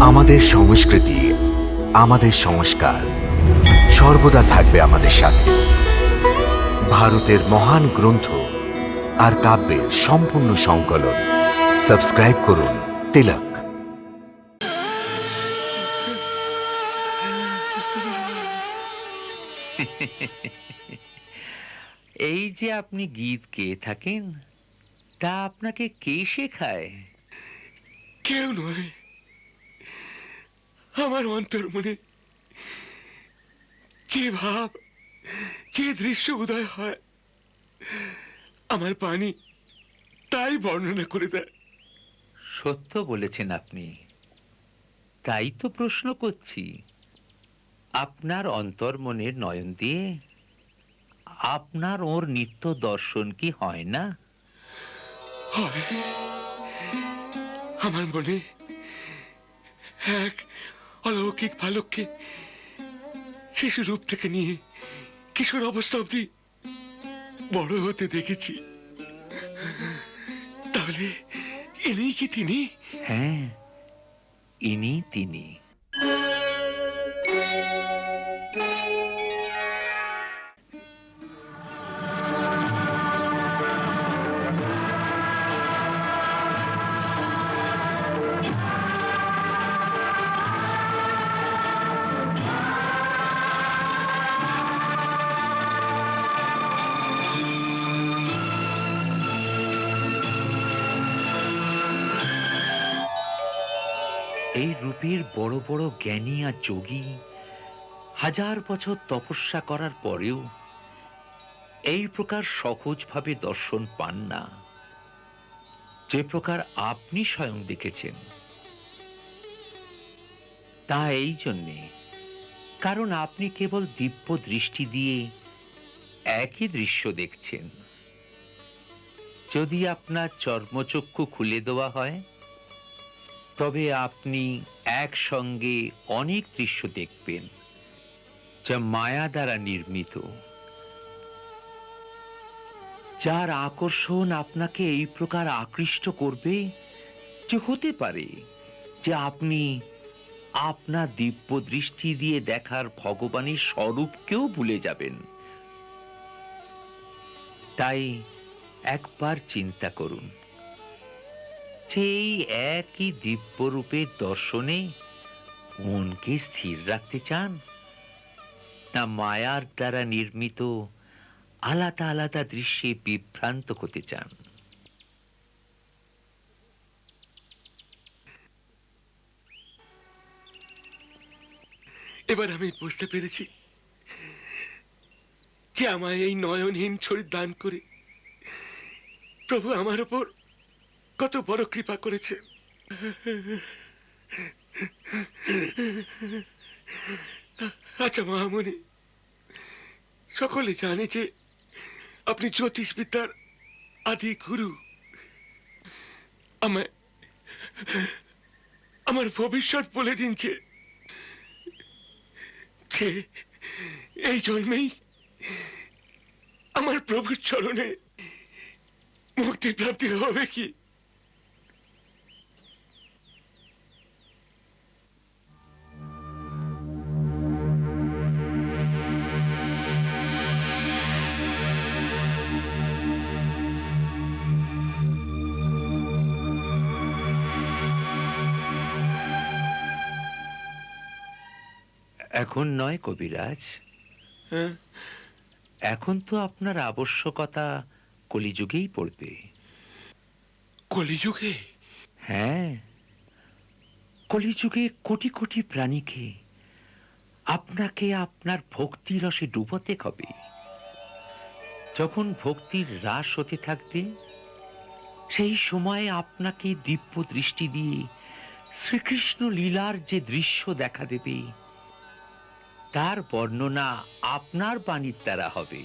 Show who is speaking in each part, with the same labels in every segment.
Speaker 1: আমাদের সংস্কৃতি আমাদের সংস্কার সর্বদা থাকবে আমাদের সাথে। ভারতের মহান গ্রন্থ আর কাব্যের সম্পূর্ণ সংকলন। সাবস্ক্রাইব করুন তিলক।
Speaker 2: এই যে আপনি গীত গেয়ে থাকেন তা আপনাকে কে শেখায়?
Speaker 3: কেউ নয়। আমার অন্তর মনে। যে ভাব যে দৃশ্য উদয় হয় আমার পানি তাই বর্ণনা করে দেয়।
Speaker 2: সত্য বলেছেন আপনি। তাই তো প্রশ্ন করছি। আপনার অন্তর্মনের নয়ন দিয়ে আপনার ওর নিত্য দর্শন কি হয় না?
Speaker 3: হয়। আমার মনে এক অলৌকিক বালককে শিশু রূপ থেকে নিয়ে কিশোর অবস্থা অব্দি বড় হতে দেখেছি। তাহলে ইনি কি তিনি?
Speaker 2: হ্যাঁ ইনি তিনি। এই রূপের বড় বড় জ্ঞানী আর যোগী হাজার বছর তপস্যা করার পরেও এই প্রকার সহজভাবে দর্শন পান না। যে প্রকার আপনি স্বয়ং দেখেছেন। তা এই জন্যে, কারণ আপনি কেবল দিব্য দৃষ্টি দিয়ে একই দৃশ্য দেখছেন। যদি আপনার চর্মচক্ষু খুলে দেওয়া হয় তবে আপনি একসঙ্গে অনেক দৃশ্য দেখবেন যা মায়া দ্বারা নির্মিত। যার আকর্ষণ আপনাকে এই প্রকার আকৃষ্ট করবে যে হতে পারে যে আপনি আপনার দিব্য দৃষ্টি দিয়ে দেখার ভগবানের স্বরূপকেও ভুলে যাবেন। তাই একবার চিন্তা করুন। এই একই দিব্যরূপের দর্শনে মনকে স্থির রাখতে চান। না মায়ার দ্বারা নির্মিত আলাদা আলাদা দৃশ্যে বিভ্রান্ত হতে চান।
Speaker 3: এবার আমি বুঝতে পেরেছি যে আমায় এই নয়নহীন শরীর দান করে প্রভু আমার উপর কত বড় কৃপা করেছে। আচ্ছা মহামণি, সকলে জানে যে আপনি জ্যোতিষবিদ্যার আদি গুরু। আমায়, আমার ভবিষ্যৎ বলে দিন যে এই জন্মেই আমার প্রভুর চরণে মুক্তি প্রাপ্তি হবে কি?
Speaker 2: এখন নয় কবিরাজ।
Speaker 3: হ্যাঁ?
Speaker 2: এখন তো আপনার আবশ্যকতা কলিযুগেই পড়বে।
Speaker 3: কলিযুগে?
Speaker 2: হ্যাঁ। কলিযুগে কোটি কোটি প্রাণীকে আপনাকে আপনার ভক্তি রসে ডুবোতে হবে। যখন ভক্তির হ্রাস হতে থাকবে সেই সময়ে আপনাকে দিব্য দৃষ্টি দিয়ে শ্রীকৃষ্ণ লীলার যে দৃশ্য দেখা দেবে তার বর্ণনা আপনার বাণীর দ্বারা হবে।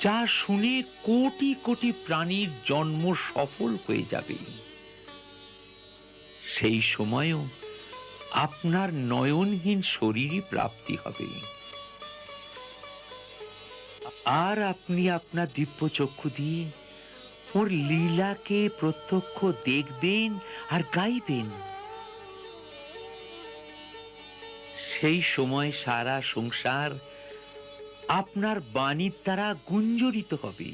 Speaker 2: যা শুনে কোটি কোটি প্রাণীর জন্ম সফল হয়ে যাবে। সেই সময়ও আপনার নয়নহীন শরীরই প্রাপ্তি হবে। আর আপনি আপনার দিব্য চক্ষু দিয়ে ওর লীলাকে প্রত্যক্ষ দেখবেন আর গাইবেন। সেই সময় সারা সংসার আপনার বাণীর দ্বারা গুঞ্জরিত হবে।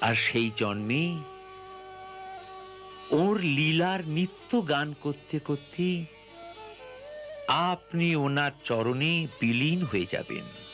Speaker 2: আর সেই জন্মে ওর লীলার নিত্য গান করতে করতে আপনি ওনার চরণে বিলীন হয়ে যাবেন।